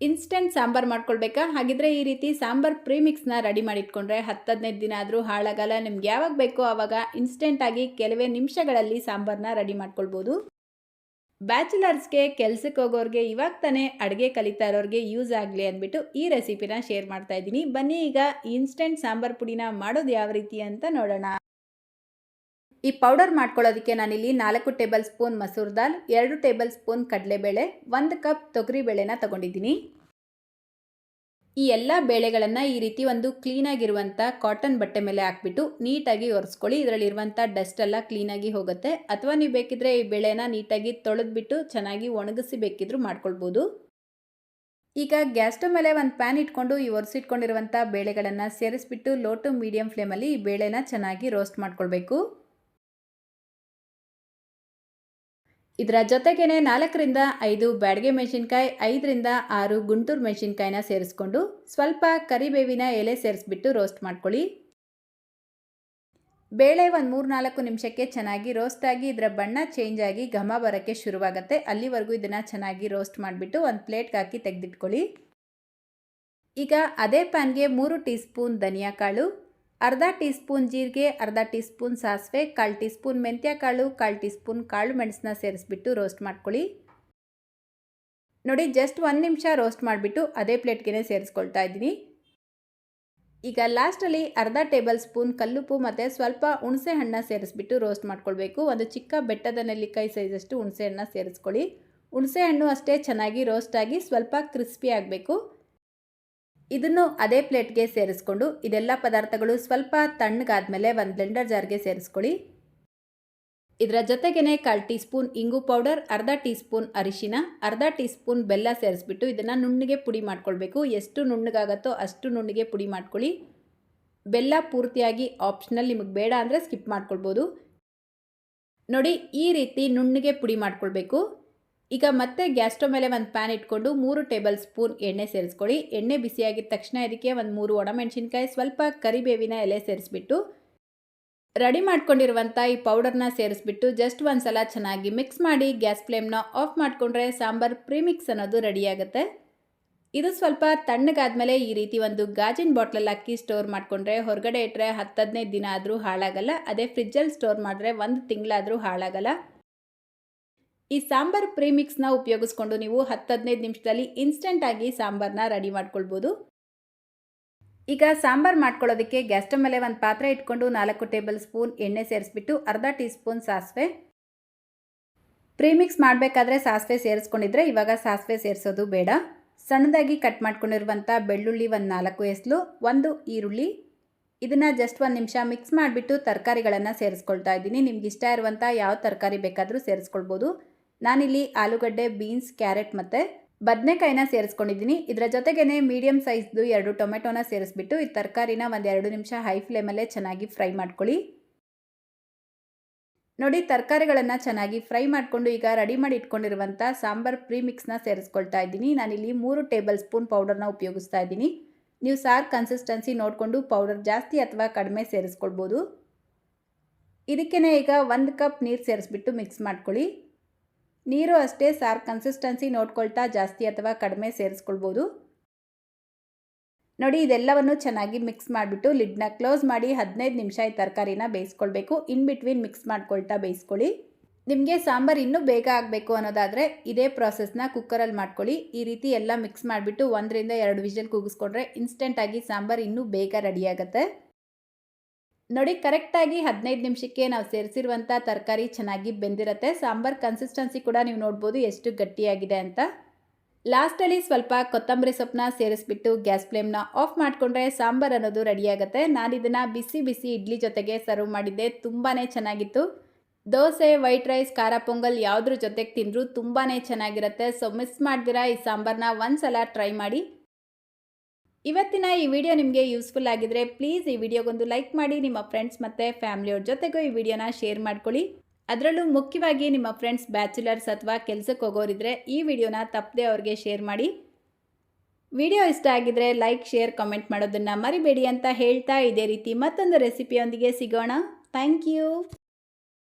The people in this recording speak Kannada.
ಇನ್ಸ್ಟೆಂಟ್ ಸಾಂಬಾರು ಮಾಡ್ಕೊಳ್ಬೇಕಾ? ಹಾಗಿದ್ರೆ ಈ ರೀತಿ ಸಾಂಬಾರ್ ಪ್ರೀಮಿಕ್ಸ್ನ ರೆಡಿ ಮಾಡಿಟ್ಕೊಂಡ್ರೆ ಹತ್ತು ಹದಿನೈದು ದಿನ ಆದರೂ ಹಾಳಾಗಲ್ಲ. ನಿಮ್ಗೆ ಯಾವಾಗ ಬೇಕೋ ಆವಾಗ ಇನ್ಸ್ಟೆಂಟಾಗಿ ಕೆಲವೇ ನಿಮಿಷಗಳಲ್ಲಿ ಸಾಂಬಾರನ್ನ ರೆಡಿ ಮಾಡ್ಕೊಳ್ಬೋದು. ಬ್ಯಾಚುಲರ್ಸ್ಗೆ ಕೆಲ್ಸಕ್ಕೆ ಹೋಗೋರಿಗೆ ಇವಾಗ ತಾನೇ ಅಡುಗೆ ಕಲಿತಾ ಇರೋರಿಗೆ ಯೂಸ್ ಆಗಲಿ ಅಂದ್ಬಿಟ್ಟು ಈ ರೆಸಿಪಿನ ಶೇರ್ ಮಾಡ್ತಾ ಇದ್ದೀನಿ. ಬನ್ನಿ ಈಗ ಇನ್ಸ್ಟೆಂಟ್ ಸಾಂಬಾರ್ ಪುಡಿನ ಮಾಡೋದು ಯಾವ ರೀತಿ ಅಂತ ನೋಡೋಣ. ಈ ಪೌಡರ್ ಮಾಡ್ಕೊಳ್ಳೋದಕ್ಕೆ ನಾನಿಲ್ಲಿ ನಾಲ್ಕು ಟೇಬಲ್ ಸ್ಪೂನ್ ಮಸೂರ್ ದಾಲ್, ಎರಡು ಟೇಬಲ್ ಸ್ಪೂನ್ ಕಡಲೆಬೇಳೆ, ಒಂದು ಕಪ್ ತೊಗರಿ ಬೇಳೆನ ತಗೊಂಡಿದ್ದೀನಿ. ಈ ಎಲ್ಲ ಬೇಳೆಗಳನ್ನು ಈ ರೀತಿ ಒಂದು ಕ್ಲೀನಾಗಿರುವಂಥ ಕಾಟನ್ ಬಟ್ಟೆ ಮೇಲೆ ಹಾಕ್ಬಿಟ್ಟು ನೀಟಾಗಿ ಒರೆಸ್ಕೊಳ್ಳಿ. ಇದರಲ್ಲಿರುವಂಥ ಡಸ್ಟ್ ಎಲ್ಲ ಕ್ಲೀನಾಗಿ ಹೋಗುತ್ತೆ. ಅಥವಾ ನೀವು ಬೇಕಿದ್ರೆ ಈ ಬೇಳೆನ ನೀಟಾಗಿ ತೊಳೆದ್ಬಿಟ್ಟು ಚೆನ್ನಾಗಿ ಒಣಗಿಸಿ ಬೇಕಿದ್ರೂ ಮಾಡ್ಕೊಳ್ಬೋದು. ಈಗ ಗ್ಯಾಸ್ ಮೇಲೆ ಒಂದು ಪ್ಯಾನ್ ಇಟ್ಕೊಂಡು ಈ ಒರೆಸಿಟ್ಕೊಂಡಿರುವಂಥ ಬೇಳೆಗಳನ್ನು ಸೇರಿಸ್ಬಿಟ್ಟು ಲೋ ಟು ಮೀಡಿಯಂ ಫ್ಲೇಮಲ್ಲಿ ಈ ಬೇಳೆನ ಚೆನ್ನಾಗಿ ರೋಸ್ಟ್ ಮಾಡ್ಕೊಳ್ಬೇಕು. ಇದರ ಜೊತೆಗೇ ನಾಲ್ಕರಿಂದ ಐದು ಬ್ಯಾಡಗೆ ಮೆಣಸಿನ್ಕಾಯಿ, ಐದರಿಂದ ಆರು ಗುಂಟೂರು ಮೆಣಸಿನ್ಕಾಯಿನ ಸೇರಿಸ್ಕೊಂಡು ಸ್ವಲ್ಪ ಕರಿಬೇವಿನ ಎಲೆ ಸೇರಿಸ್ಬಿಟ್ಟು ರೋಸ್ಟ್ ಮಾಡ್ಕೊಳ್ಳಿ. ಬೇಳೆ ಒಂದು ಮೂರು ನಾಲ್ಕು ನಿಮಿಷಕ್ಕೆ ಚೆನ್ನಾಗಿ ರೋಸ್ಟ್ ಆಗಿ ಇದರ ಬಣ್ಣ ಚೇಂಜ್ ಆಗಿ ಘಮ ಬರೋಕ್ಕೆ ಶುರುವಾಗುತ್ತೆ. ಅಲ್ಲಿವರೆಗೂ ಇದನ್ನು ಚೆನ್ನಾಗಿ ರೋಸ್ಟ್ ಮಾಡಿಬಿಟ್ಟು ಒಂದು ಪ್ಲೇಟ್ಗೆ ಹಾಕಿ ತೆಗೆದಿಟ್ಕೊಳ್ಳಿ. ಈಗ ಅದೇ ಪ್ಯಾನ್ಗೆ ಮೂರು ಟೀ ಸ್ಪೂನ್ ಧನಿಯಾ ಕಾಳು ಅರ್ಧ ಟೀ ಸ್ಪೂನ್ ಜೀರಿಗೆ, ಅರ್ಧ ಟೀ ಸ್ಪೂನ್ ಸಾಸಿವೆ, ಕಾಲು ಟೀ ಸ್ಪೂನ್ ಮೆಂತ್ಯ ಕಾಳು ಕಾಲು ಟೀ ಸ್ಪೂನ್ ಕಾಳು ಮೆಣಸನ್ನ ಸೇರಿಸ್ಬಿಟ್ಟು ರೋಸ್ಟ್ ಮಾಡ್ಕೊಳ್ಳಿ. ನೋಡಿ ಜಸ್ಟ್ ಒಂದು ನಿಮಿಷ ರೋಸ್ಟ್ ಮಾಡಿಬಿಟ್ಟು ಅದೇ ಪ್ಲೇಟ್ಗೆ ಸೇರಿಸ್ಕೊಳ್ತಾ ಇದ್ದೀನಿ. ಈಗ ಲಾಸ್ಟಲ್ಲಿ ಅರ್ಧ ಟೇಬಲ್ ಸ್ಪೂನ್ ಕಲ್ಲುಪ್ಪು ಮತ್ತು ಸ್ವಲ್ಪ ಹುಣಸೆ ಹಣ್ಣು ಸೇರಿಸ್ಬಿಟ್ಟು ರೋಸ್ಟ್ ಮಾಡ್ಕೊಳ್ಬೇಕು. ಒಂದು ಚಿಕ್ಕ ಬೆಟ್ಟದ ನೆಲ್ಲಿಕಾಯಿ ಸೈಜಷ್ಟು ಹುಣಸೆ ಹಣ್ಣು ಸೇರಿಸ್ಕೊಳ್ಳಿ. ಹುಣಸೆ ಹಣ್ಣು ಅಷ್ಟೇ ಚೆನ್ನಾಗಿ ರೋಸ್ಟ್ ಆಗಿ ಸ್ವಲ್ಪ ಕ್ರಿಸ್ಪಿ ಆಗಬೇಕು. ಇದನ್ನು ಅದೇ ಪ್ಲೇಟ್ಗೆ ಸೇರಿಸ್ಕೊಂಡು ಇದೆಲ್ಲ ಪದಾರ್ಥಗಳು ಸ್ವಲ್ಪ ತಣ್ಣಗಾದ್ಮೇಲೆ ಒಂದು ಬ್ಲೆಂಡರ್ ಜಾರ್ಗೆ ಸೇರಿಸ್ಕೊಳ್ಳಿ. ಇದರ ಜೊತೆಗೇನೆ ಕಾಲು ಟೀ ಸ್ಪೂನ್ ಇಂಗು ಪೌಡರ್, ಅರ್ಧ ಟೀ ಸ್ಪೂನ್ ಅರಿಶಿನ, ಅರ್ಧ ಟೀ ಸ್ಪೂನ್ ಬೆಲ್ಲ ಸೇರಿಸ್ಬಿಟ್ಟು ಇದನ್ನು ನುಣ್ಣಗೆ ಪುಡಿ ಮಾಡ್ಕೊಳ್ಬೇಕು. ಎಷ್ಟು ನುಣ್ಣಗಾಗತ್ತೋ ಅಷ್ಟು ನುಣ್ಣಗೆ ಪುಡಿ ಮಾಡ್ಕೊಳ್ಳಿ. ಬೆಲ್ಲ ಪೂರ್ತಿಯಾಗಿ ಆಪ್ಷನಲ್ ನಿಮಗೆ ಬೇಡ ಅಂದರೆ ಸ್ಕಿಪ್ ಮಾಡ್ಕೊಳ್ಬೋದು. ನೋಡಿ ಈ ರೀತಿ ನುಣ್ಣಗೆ ಪುಡಿ ಮಾಡ್ಕೊಳ್ಬೇಕು. ಈಗ ಮತ್ತೆ ಗ್ಯಾಸ್ ಮೇಲೆ ಒಂದು ಪ್ಯಾನ್ ಇಟ್ಕೊಂಡು ಮೂರು ಟೇಬಲ್ ಸ್ಪೂನ್ ಎಣ್ಣೆ ಸೇರಿಸ್ಕೊಳ್ಳಿ. ಎಣ್ಣೆ ಬಿಸಿಯಾಗಿದ್ದ ತಕ್ಷಣ ಇದಕ್ಕೆ ಒಂದು ಮೂರು ಒಣಮೆಣಸಿನ್ಕಾಯಿ, ಸ್ವಲ್ಪ ಕರಿಬೇವಿನ ಎಲೆ ಸೇರಿಸ್ಬಿಟ್ಟು ರೆಡಿ ಮಾಡ್ಕೊಂಡಿರುವಂಥ ಈ ಪೌಡರ್ನ ಸೇರಿಸ್ಬಿಟ್ಟು ಜಸ್ಟ್ ಒಂದು ಸಲ ಚೆನ್ನಾಗಿ ಮಿಕ್ಸ್ ಮಾಡಿ ಗ್ಯಾಸ್ ಫ್ಲೇಮ್ನ ಆಫ್ ಮಾಡಿಕೊಂಡ್ರೆ ಸಾಂಬಾರ್ ಪ್ರೀಮಿಕ್ಸ್ ಅನ್ನೋದು ರೆಡಿಯಾಗುತ್ತೆ ಇದು ಸ್ವಲ್ಪ ತಣ್ಣಗಾದ್ಮೇಲೆ ಈ ರೀತಿ ಒಂದು ಗಾಜಿನ ಬಾಟ್ಲಲ್ಲಿ ಅಕ್ಕಿ ಸ್ಟೋರ್ ಮಾಡಿಕೊಂಡ್ರೆ ಹೊರಗಡೆ ಇಟ್ಟರೆ ಹತ್ತು ಹದಿನೈದು ದಿನ ಆದರೂ ಹಾಳಾಗಲ್ಲ. ಅದೇ ಫ್ರಿಜ್ಜಲ್ಲಿ ಸ್ಟೋರ್ ಮಾಡಿದ್ರೆ ಒಂದು ತಿಂಗಳಾದರೂ ಹಾಳಾಗಲ್ಲ. ಈ ಸಾಂಬಾರ್ ಪ್ರೀಮಿಕ್ಸ್ನ ಉಪಯೋಗಿಸ್ಕೊಂಡು ನೀವು ಹತ್ತು ಹದಿನೈದು ನಿಮಿಷದಲ್ಲಿ ಇನ್ಸ್ಟೆಂಟಾಗಿ ಸಾಂಬಾರನ್ನ ರೆಡಿ ಮಾಡ್ಕೊಳ್ಬೋದು. ಈಗ ಸಾಂಬಾರು ಮಾಡ್ಕೊಳ್ಳೋದಕ್ಕೆ ಗ್ಯಾಸ್ ಸ್ಟವ್ ಮೇಲೆ ಒಂದು ಪಾತ್ರೆ ಇಟ್ಕೊಂಡು ನಾಲ್ಕು ಟೇಬಲ್ ಸ್ಪೂನ್ ಎಣ್ಣೆ ಸೇರಿಸ್ಬಿಟ್ಟು ಅರ್ಧ ಟೀ ಸ್ಪೂನ್ ಸಾಸಿವೆ. ಪ್ರೀಮಿಕ್ಸ್ ಮಾಡಬೇಕಾದ್ರೆ ಸಾಸಿವೆ ಸೇರಿಸ್ಕೊಂಡಿದ್ರೆ ಇವಾಗ ಸಾಸಿವೆ ಸೇರಿಸೋದು ಬೇಡ. ಸಣ್ಣದಾಗಿ ಕಟ್ ಮಾಡ್ಕೊಂಡಿರುವಂಥ ಬೆಳ್ಳುಳ್ಳಿ ಒಂದು ನಾಲ್ಕು ಎಸ್ಲು, ಒಂದು ಈರುಳ್ಳಿ. ಇದನ್ನು ಜಸ್ಟ್ ಒಂದು ನಿಮಿಷ ಮಿಕ್ಸ್ ಮಾಡಿಬಿಟ್ಟು ತರಕಾರಿಗಳನ್ನು ಸೇರಿಸ್ಕೊಳ್ತಾ ಇದ್ದೀನಿ. ನಿಮ್ಗೆ ಇಷ್ಟ ಇರುವಂಥ ಯಾವ ತರಕಾರಿ ಬೇಕಾದರೂ ಸೇರಿಸ್ಕೊಳ್ಬೋದು. ನಾನಿಲ್ಲಿ ಆಲೂಗಡ್ಡೆ, ಬೀನ್ಸ್, ಕ್ಯಾರೆಟ್ ಮತ್ತು ಬದನೆಕಾಯಿನ ಸೇರಿಸ್ಕೊಂಡಿದ್ದೀನಿ. ಇದರ ಜೊತೆಗೇ ಮೀಡಿಯಮ್ ಸೈಜ್ದು ಎರಡು ಟೊಮೆಟೊನ ಸೇರಿಸ್ಬಿಟ್ಟು ಈ ತರಕಾರಿನ ಒಂದು ಎರಡು ನಿಮಿಷ ಹೈ ಫ್ಲೇಮಲ್ಲೇ ಚೆನ್ನಾಗಿ ಫ್ರೈ ಮಾಡ್ಕೊಳ್ಳಿ. ನೋಡಿ, ತರಕಾರಿಗಳನ್ನು ಚೆನ್ನಾಗಿ ಫ್ರೈ ಮಾಡಿಕೊಂಡು ಈಗ ರೆಡಿ ಮಾಡಿ ಇಟ್ಕೊಂಡಿರುವಂಥ ಸಾಂಬಾರ್ ಪ್ರೀಮಿಕ್ಸ್ನ ಸೇರಿಸ್ಕೊಳ್ತಾ ಇದ್ದೀನಿ. ನಾನಿಲ್ಲಿ ಮೂರು ಟೇಬಲ್ ಸ್ಪೂನ್ ಪೌಡರ್ನ ಉಪಯೋಗಿಸ್ತಾ ಇದ್ದೀನಿ. ನೀವು ಸಾರ್ ಕನ್ಸಿಸ್ಟೆನ್ಸಿ ನೋಡಿಕೊಂಡು ಪೌಡರ್ ಜಾಸ್ತಿ ಅಥವಾ ಕಡಿಮೆ ಸೇರಿಸ್ಕೊಳ್ಬೋದು. ಇದಕ್ಕೇ ಈಗ ಒಂದು ಕಪ್ ನೀರು ಸೇರಿಸ್ಬಿಟ್ಟು ಮಿಕ್ಸ್ ಮಾಡ್ಕೊಳ್ಳಿ. ನೀರು ಅಷ್ಟೇ ಸಾರ್ ಕನ್ಸಿಸ್ಟೆನ್ಸಿ ನೋಡ್ಕೊಳ್ತಾ ಜಾಸ್ತಿ ಅಥವಾ ಕಡಿಮೆ ಸೇರಿಸ್ಕೊಳ್ಬೋದು. ನೋಡಿ, ಇದೆಲ್ಲವನ್ನು ಚೆನ್ನಾಗಿ ಮಿಕ್ಸ್ ಮಾಡಿಬಿಟ್ಟು ಲಿಡ್ನ ಕ್ಲೋಸ್ ಮಾಡಿ ಹದಿನೈದು ನಿಮಿಷ ಈ ತರಕಾರಿನ ಬೇಯಿಸ್ಕೊಳ್ಬೇಕು. ಇನ್ ಬಿಟ್ವೀನ್ ಮಿಕ್ಸ್ ಮಾಡ್ಕೊಳ್ತಾ ಬೇಯಿಸ್ಕೊಳ್ಳಿ. ನಿಮಗೆ ಸಾಂಬಾರು ಇನ್ನೂ ಬೇಗ ಆಗಬೇಕು ಅನ್ನೋದಾದರೆ ಇದೇ ಪ್ರಾಸೆಸ್ನ ಕುಕ್ಕರಲ್ಲಿ ಮಾಡ್ಕೊಳ್ಳಿ. ಈ ರೀತಿ ಎಲ್ಲ ಮಿಕ್ಸ್ ಮಾಡಿಬಿಟ್ಟು ಒಂದರಿಂದ ಎರಡು ವಿಷಲ್ ಕೂಗಿಸ್ಕೊಂಡ್ರೆ ಇನ್ಸ್ಟೆಂಟಾಗಿ ಸಾಂಬಾರು ಇನ್ನೂ ಬೇಗ ರೆಡಿಯಾಗುತ್ತೆ ನೋಡಿ, ಕರೆಕ್ಟಾಗಿ ಹದಿನೈದು ನಿಮಿಷಕ್ಕೆ ನಾವು ಸೇರಿಸಿರುವಂಥ ತರಕಾರಿ ಚೆನ್ನಾಗಿ ಬೆಂದಿರುತ್ತೆ. ಸಾಂಬಾರ್ ಕನ್ಸಿಸ್ಟೆನ್ಸಿ ಕೂಡ ನೀವು ನೋಡ್ಬೋದು ಎಷ್ಟು ಗಟ್ಟಿಯಾಗಿದೆ ಅಂತ. ಲಾಸ್ಟಲ್ಲಿ ಸ್ವಲ್ಪ ಕೊತ್ತಂಬರಿ ಸೊಪ್ಪನ್ನ ಸೇರಿಸ್ಬಿಟ್ಟು ಗ್ಯಾಸ್ ಫ್ಲೇಮ್ನ ಆಫ್ ಮಾಡಿಕೊಂಡ್ರೆ ಸಾಂಬಾರ್ ಅನ್ನೋದು ರೆಡಿಯಾಗುತ್ತೆ. ನಾನು ಇದನ್ನು ಬಿಸಿ ಬಿಸಿ ಇಡ್ಲಿ ಜೊತೆಗೆ ಸರ್ವ್ ಮಾಡಿದ್ದೆ ತುಂಬಾ ಚೆನ್ನಾಗಿತ್ತು. ದೋಸೆ, ವೈಟ್ ರೈಸ್, ಖಾರ ಪೊಂಗಲ್ ಯಾವುದ್ರ ಜೊತೆಗೆ ತಿಂದರೂ ತುಂಬಾ ಚೆನ್ನಾಗಿರುತ್ತೆ. ಸೊ ಮಿಸ್ ಮಾಡ್ದಿರಾ ಈ ಸಾಂಬಾರನ್ನ ಒಂದು ಸಲ ಟ್ರೈ ಮಾಡಿ. ಇವತ್ತಿನ ಈ ವಿಡಿಯೋ ನಿಮಗೆ ಯೂಸ್ಫುಲ್ ಆಗಿದ್ರೆ ಪ್ಲೀಸ್ ಈ ವಿಡಿಯೋಗೊಂದು ಲೈಕ್ ಮಾಡಿ, ನಿಮ್ಮ ಫ್ರೆಂಡ್ಸ್ ಮತ್ತು ಫ್ಯಾಮಿಲಿಯವ್ರ ಜೊತೆಗೂ ಈ ವಿಡಿಯೋನ ಶೇರ್ ಮಾಡ್ಕೊಳ್ಳಿ. ಅದರಲ್ಲೂ ಮುಖ್ಯವಾಗಿ ನಿಮ್ಮ ಫ್ರೆಂಡ್ಸ್ ಬ್ಯಾಚುಲರ್ಸ್ ಅಥವಾ ಕೆಲಸಕ್ಕೆ ಹೋಗೋರಿದ್ರೆ ಈ ವಿಡಿಯೋನ ತಪ್ಪದೆ ಅವ್ರಿಗೆ ಶೇರ್ ಮಾಡಿ. ವಿಡಿಯೋ ಇಷ್ಟ ಆಗಿದ್ರೆ ಲೈಕ್ ಶೇರ್ ಕಮೆಂಟ್ ಮಾಡೋದನ್ನು ಮರಿಬೇಡಿ ಅಂತ ಹೇಳ್ತಾ ಇದೇ ರೀತಿ ಮತ್ತೊಂದು ರೆಸಿಪಿಯೊಂದಿಗೆ ಸಿಗೋಣ. Thank you